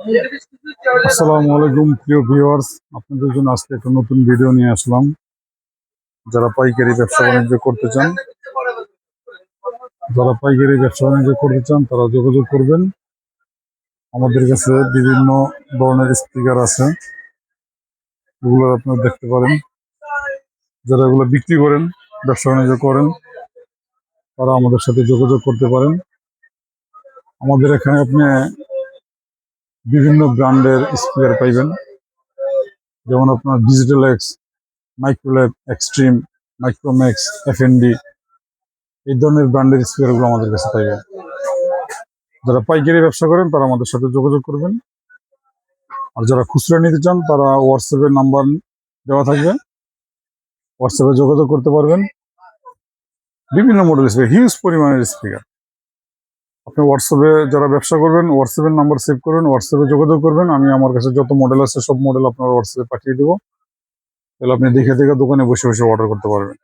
আসসালামু আলাইকুম, প্রিয় ভিউয়ার্স আপনাদের জন্য আজকে একটা নতুন ভিডিও নিয়ে আসলাম। যারা পাইকারি ব্যবসা বাণিজ্য করতে চান, যারা পাইকারি ব্যবসা বাণিজ্য করতে চান, তারা যোগাযোগ করবেন। আমাদের কাছে বিভিন্ন ধরনের স্পিকার আছে। এগুলো আপনারা দেখতে পারেন। যারা এগুলো বিক্রি করেন, ব্যবসা বাণিজ্য করেন, তারা আমাদের সাথে যোগাযোগ করতে পারেন। আমাদের এখানে আপনি বিভিন্ন ব্র্যান্ডের স্পিকার পাইবেন। যেমন আপনার digital X Microlab extreme Micromax F F N D এই ধরনের ব্র্যান্ডের স্পিকারগুলো আমাদের কাছে পাইবেন। যারা পাইকারি ব্যবসা করেন, তারা আমাদের সাথে যোগাযোগ করবেন। আর যারা খুচরা নিতে চান, তারা হোয়াটসঅ্যাপের নাম্বার দেওয়া থাকবে। হোয়াটসঅ্যাপে যোগাযোগ করতে পারবেন। বিভিন্ন মডেল স্পিকার হিউজ পরিমাণের স্পিকার আপনি হোয়াটসঅ্যাপে যারা ব্যবসা করবেন হোয়াটসঅ্যাপের নাম্বার সেভ করবেন হোয়াটসঅ্যাপে যোগাযোগ করবেন। আমি আমার কাছে যত মডেল আছে, সব মডেল আপনার হোয়াটসঅ্যাপে পাঠিয়ে দেবো। তাহলে আপনি দেখে দেখে দোকানে বসে বসে অর্ডার করতে পারবেন।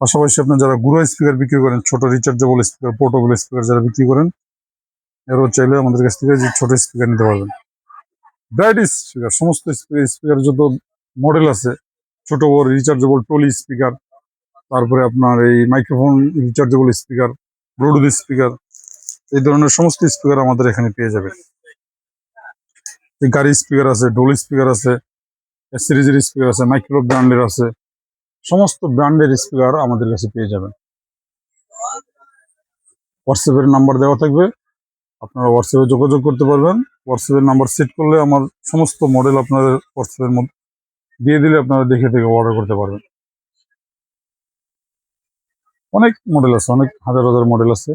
পাশাপাশি আপনার যারা গুঁড়ো স্পিকার বিক্রি করেন, ছোট রিচার্জেবল স্পিকার পোর্টেবল স্পিকার যারা বিক্রি করেন, এরও চাইলে আমাদের কাছ থেকে যে ছোট স্পিকার নিতে পারবেন। ব্রাইট স্পিকার সমস্ত স্পিকার স্পিকার যত মডেল আছে, ছোট বড় রিচার্জেবল টলি স্পিকার তারপরে আপনার এই microphone rechargeable speaker bluetooth speaker এই ধরনের সমস্ত স্পিকার আমাদের এখানে পেয়ে যাবে। গাড়ি স্পিকার আছে ডোল স্পিকার আছে সিরিজের স্পিকার আছে মাইক্রো ব্র্যান্ডের আছে, সমস্ত ব্র্যান্ডের স্পিকার আমাদের কাছে পেয়ে যাবেন। হোয়াটসঅ্যাপের নাম্বার দেওয়া থাকবে, আপনারা হোয়াটসঅ্যাপে যোগাযোগ করতে পারবেন। হোয়াটসঅ্যাপের নাম্বার সেট করলে আমার সমস্ত মডেল আপনাদের হোয়াটসঅ্যাপের মধ্যে দিয়ে দিলে আপনারা দেখে থেকে অর্ডার করতে পারবেন। অনেক মডেল আছে, অনেক হাজার হাজার মডেল আছে।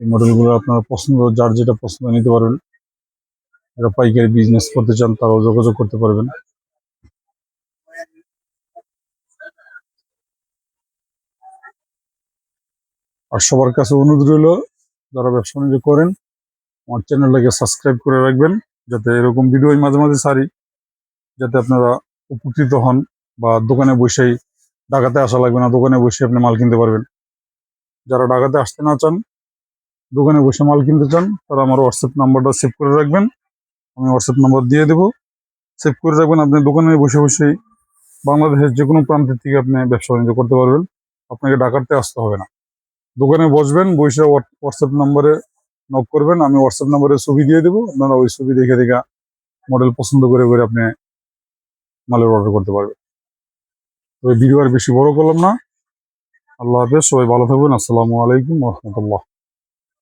এই মডেলগুলো আপনারা পছন্দ, যার যেটা পছন্দ নিতে পারবেন। যারা পাইকারি বিজনেস করতে চান, তারাও যোগাযোগ করতে পারবেন। আর সবার কাছে অনুরোধ রইল, যারা ব্যবসা বাণিজ্য করেন, আমার চ্যানেলটাকে সাবস্ক্রাইব করে রাখবেন, যাতে এরকম ভিডিও মাঝে মাঝে সারি যাতে আপনারা উপকৃত হন বা দোকানে বসেই ঢাকাতে আসা লাগবে না, দোকানে বসে আপনি মাল কিনতে পারবেন। যারা ঢাকাতে আসতে না চান, দোকানে বসে মাল কিনতে চান, তারা আমার হোয়াটসঅ্যাপ নাম্বারটা সেভ করে রাখবেন। আমি হোয়াটসঅ্যাপ নাম্বার দিয়ে দেবো। সেভ করে রাখবেন, আপনি দোকানে বসে বসেই বাংলাদেশের যে কোনো প্রান্তের থেকে আপনি ব্যবসা বাণিজ্য করতে পারবেন। আপনাকে ঢাকাতে আসতে হবে না। দোকানে বসবেন, বসে হোয়াটসঅ্যাপ নাম্বারে নক করবেন। আমি হোয়াটসঅ্যাপ নাম্বারে ছবি দিয়ে দেবো। আপনারা ওই ছবি দেখে দেখে মডেল পছন্দ করে করে আপনি মালের অর্ডার করতে পারবেন। ভিডিও আর বেশি বড় করলাম না। আল্লাহ হাফেজ সবাই ভালো থাকবেন। আসসালামু আলাইকুম রহমতুল্লাহ।